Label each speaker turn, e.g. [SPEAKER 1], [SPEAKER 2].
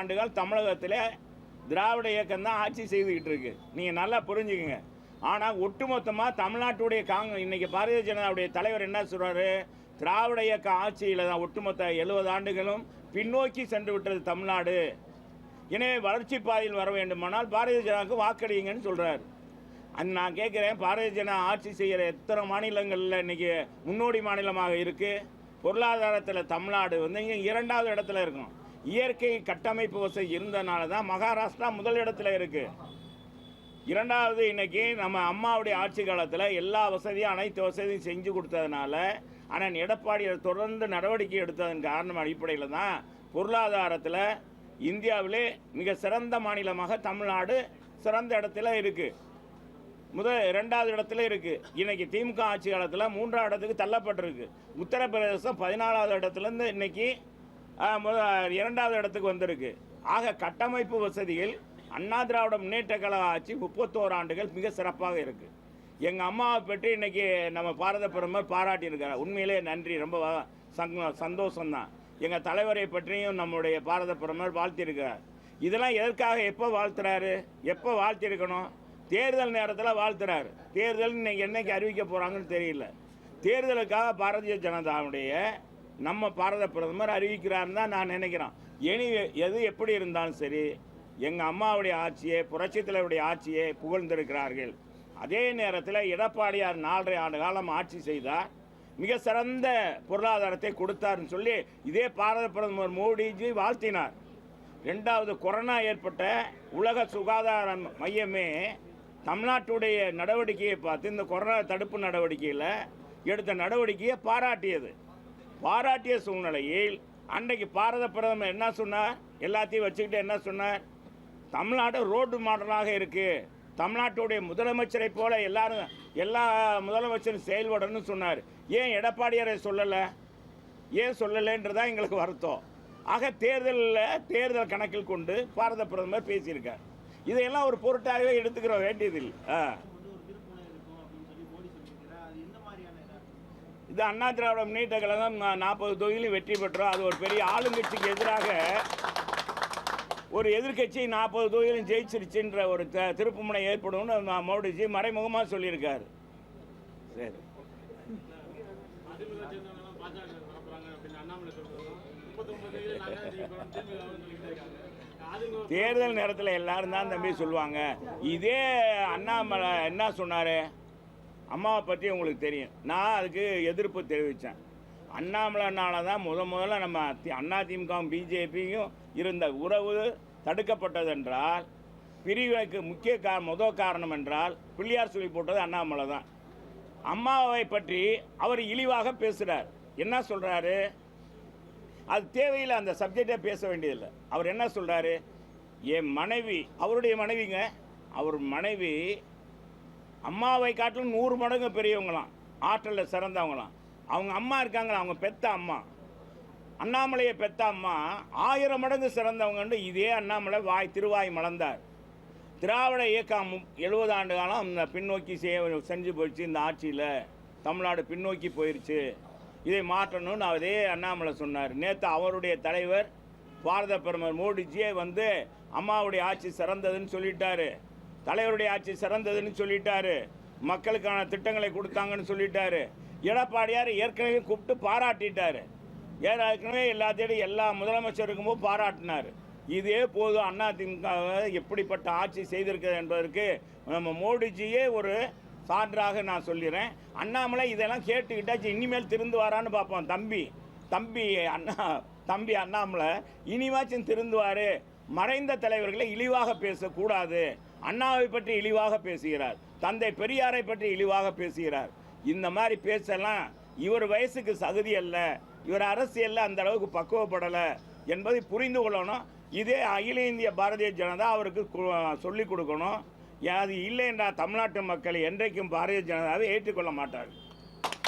[SPEAKER 1] ஆண்டுகள் தமிழகத்தில் திராவிட இயக்கம் தான் ஆட்சி செய்துக்கிட்டு இருக்கு. நீங்கள் நல்லா புரிஞ்சுக்கங்க. ஆனால் ஒட்டுமொத்தமாக தமிழ்நாட்டுடைய காங்க இன்றைக்கி பாரதிய ஜனதாவுடைய தலைவர் என்ன சொல்கிறாரு திராவிட இயக்க ஆட்சியில் தான் ஒட்டுமொத்த எழுபது ஆண்டுகளும் பின்னோக்கி சென்று விட்டது தமிழ்நாடு. எனவே வளர்ச்சி பாதையில் வர வேண்டுமானால் பாரதிய ஜனதாவுக்கு வாக்களியுங்கன்னு சொல்கிறார் அது நான் கேட்குறேன் பாரதிய ஜனதா ஆட்சி செய்கிற எத்தனை மாநிலங்களில் இன்றைக்கி முன்னோடி மாநிலமாக இருக்குது பொருளாதாரத்தில் தமிழ்நாடு வந்து இங்கே இரண்டாவது இடத்துல இருக்கும் இயற்கை கட்டமைப்பு வசதி இருந்தனால தான் மகாராஷ்டிரா முதல் இடத்துல இரண்டாவது இன்னைக்கு நம்ம அம்மாவுடைய ஆட்சி காலத்தில் எல்லா வசதியும் அனைத்து வசதியும் செஞ்சு கொடுத்ததுனால ஆனால் எடப்பாடி தொடர்ந்து நடவடிக்கை எடுத்ததன் காரணம் அடிப்படையில் தான் பொருளாதாரத்தில் இந்தியாவிலே மிக சிறந்த மாநிலமாக தமிழ்நாடு சிறந்த இடத்துல இருக்குது முதல் ரெண்டாவது இடத்துல இருக்குது இன்றைக்கி திமுக ஆட்சி காலத்தில் மூன்றாவது இடத்துக்கு தள்ளப்பட்டிருக்கு. உத்தரப்பிரதேசம் பதினாலாவது இடத்துலேருந்து இன்றைக்கி இரண்டாவது இடத்துக்கு வந்திருக்கு. ஆக கட்டமைப்பு வசதிகள் அண்ணா திராவிட முன்னேற்ற கழக ஆட்சி முப்பத்தோரு ஆண்டுகள் மிக சிறப்பாக இருக்குது எங்கள் அம்மாவை பற்றி இன்றைக்கி நம்ம பாரத பிரதமர் பாராட்டியிருக்கிறார் உண்மையிலே நன்றி. ரொம்ப வ- சங்க சந்தோஷம்தான். எங்கள் தலைவரை பற்றியும் நம்முடைய பாரத பிரதமர் வாழ்த்தியிருக்கிறார் இதெல்லாம் எதற்காக எப்போ வாழ்த்துறாரு? எப்போ வாழ்த்திருக்கணும் தேர்தல் நேரத்தில் வாழ்த்துறாரு. தேர்தல் இன்னைக்கு என்னைக்கு அறிவிக்க போகிறாங்கன்னு தெரியல. தேர்தலுக்காக பாரதிய ஜனதாவுடைய நம்ம பாரத பிரதமர் அறிவிக்கிறாருன்னு தான் நான் நினைக்கிறேன். இனி எது எப்படி இருந்தாலும் சரி எங்கள் அம்மாவுடைய ஆட்சியை புரட்சி தலைவருடைய ஆட்சியை புகழ்ந்திருக்கிறார்கள். அதே நேரத்தில் எடப்பாடியார் நாலரை ஆண்டு காலம் ஆட்சி செய்தார். மிக சிறந்த பொருளாதாரத்தை கொடுத்தாருன்னு சொல்லி இதே பாரத பிரதமர் மோடிஜி வாழ்த்தினார். ரெண்டாவது கொரோனா ஏற்பட்ட உலக சுகாதார மையமே தமிழ்நாட்டுடைய நடவடிக்கையை பார்த்து இந்த கொரோனா தடுப்பு நடவடிக்கையில் எடுத்த நடவடிக்கையை பாராட்டியது. பாராட்டிய சூழ்நிலையில் அன்றைக்கு பாரத பிரதமர் என்ன சொன்னார்? எல்லாத்தையும் வச்சுக்கிட்டு என்ன சொன்னார்? தமிழ்நாடு ரோடு மாடலாக இருக்குது தமிழ்நாட்டுடைய முதலமைச்சரை போல எல்லாரும் எல்லா முதலமைச்சரும் செயல்படணும்னு சொன்னார். ஏன் எடப்பாடியாரை சொல்லலை? ஏன் சொல்லலைன்றதா எங்களுக்கு வருத்தம். ஆக தேர்தலில் தேர்தல் கணக்கில் கொண்டு பாரத பிரதமர் பேசியிருக்கார். இதையெல்லாம் ஒரு பொருட்டாகவே எடுத்துக்கிற வேண்டியதில்லை ஆ
[SPEAKER 2] வந்து ஒரு திருப்புணை இருக்கும் அப்படின்னு சொல்லி மோடி சொல்லியிருக்கிறார் அது எந்த மாதிரியான இது
[SPEAKER 1] அண்ணா திராவிட முன்னேற்ற கழகம் நாற்பது தொகுதியிலும் வெற்றி பெற்றோம். அது ஒரு பெரிய ஆளுங்கட்சிக்கு எதிராக ஒரு எதிர்க்கட்சி நாற்பது தொகுதியிலும் ஜெயிச்சிருச்சுன்ற ஒரு த- திருப்புமுனை ஏற்படும்னு மோடிஜி மறைமுகமாக சொல்லியிருக்காரு. சரி. தேர்தல் நேரத்தில் எல்லாரும் தான் தம்பி சொல்லுவாங்க. இதே அண்ணாமலை என்ன சொன்னார்? அம்மாவை பற்றி உங்களுக்கு தெரியும். நான் அதுக்கு எதிர்ப்பு தெரிவித்தேன் அண்ணாமலைனால தான் முத முதல்ல நம்ம அண்ணா திமுகவும் பிஜேபியும் இருந்த உறவு தடுக்கப்பட்டதென்றால் பிரிவுக்கு முக்கிய கா முதல் காரணம் என்றால் பிள்ளையார் சொல்லி போட்டது அண்ணாமலை தான். அம்மாவை பற்றி அவர் இழிவாக பேசுகிறார் என்ன சொல்கிறாரு அது தேவையில்லை அந்த சப்ஜெக்டே பேச வேண்டியதில்லை. அவர் என்ன சொல்கிறாரு என் மனைவி அவருடைய மனைவிங்க அவர் மனைவி அம்மாவை காட்டிலும் நூறு மடங்கு பெரியவங்களாம். ஆற்றலில் சிறந்தவங்களாம். அவங்க அம்மா இருக்காங்களா? அவங்க பெத்த அம்மா. அண்ணாமலையை பெத்த அம்மா ஆயிரம் மடங்கு சிறந்தவங்கன்னு இதே அண்ணாமலை வாய் திருவாய் மலர்ந்தார். திராவிட இயக்கம் எழுபது ஆண்டு காலம் இந்த பின்னோக்கி செய்ய செஞ்சு போயிடுச்சு இந்த ஆட்சியில். தமிழ்நாடு பின்னோக்கி போயிடுச்சு இதை மாற்றணும்னு அதே அண்ணாமலை சொன்னார். நேற்று அவருடைய தலைவர் பாரத பிரதமர் மோடிஜியே வந்து அம்மாவுடைய ஆட்சி சிறந்ததுன்னு சொல்லிட்டாரு. தலைவருடைய ஆட்சி சிறந்ததுன்னு சொல்லிட்டாரு. மக்களுக்கான திட்டங்களை கொடுத்தாங்கன்னு சொல்லிட்டாரு. எடப்பாடியார் ஏற்கனவே கூப்பிட்டு பாராட்டிட்டாரு. ஏற்கனவே எல்லாத்தையும் எல்லா முதலமைச்சருக்கும் பாராட்டினார். இதே போதும் அண்ணா எப்படிப்பட்ட ஆட்சி செய்திருக்கிறது என்பதற்கு நம்ம மோடிஜியே ஒரு சான்றாக நான் சொல்லிடுறேன் அண்ணாமலை இதெல்லாம் கேட்டுக்கிட்டாச்சு இனிமேல் திருந்து வரான்னு பார்ப்போம். தம்பி தம்பி அண்ணா தம்பி அண்ணாமலை இனிவாச்சும் திருந்துவார் மறைந்த தலைவர்களை இழிவாக பேசக்கூடாது. அண்ணாவை பற்றி இழிவாக பேசுகிறார் தந்தை பெரியாரை பற்றி இழிவாக பேசுகிறார். இந்த மாதிரி பேசலாம் இவர் வயசுக்கு சகுதி அல்ல இவர் அரசியலில் அந்த அளவுக்கு பக்குவப்படலை என்பதை புரிந்து கொள்ளணும். இதே அகில இந்திய பாரதிய ஜனதா அவருக்கு சொல்லிக் கொடுக்கணும். அது இல்லை என்றால் தமிழ்நாட்டு மக்கள் என்றைக்கும் பாரதிய ஜனதாவை ஏற்றுக்கொள்ள மாட்டார்கள்.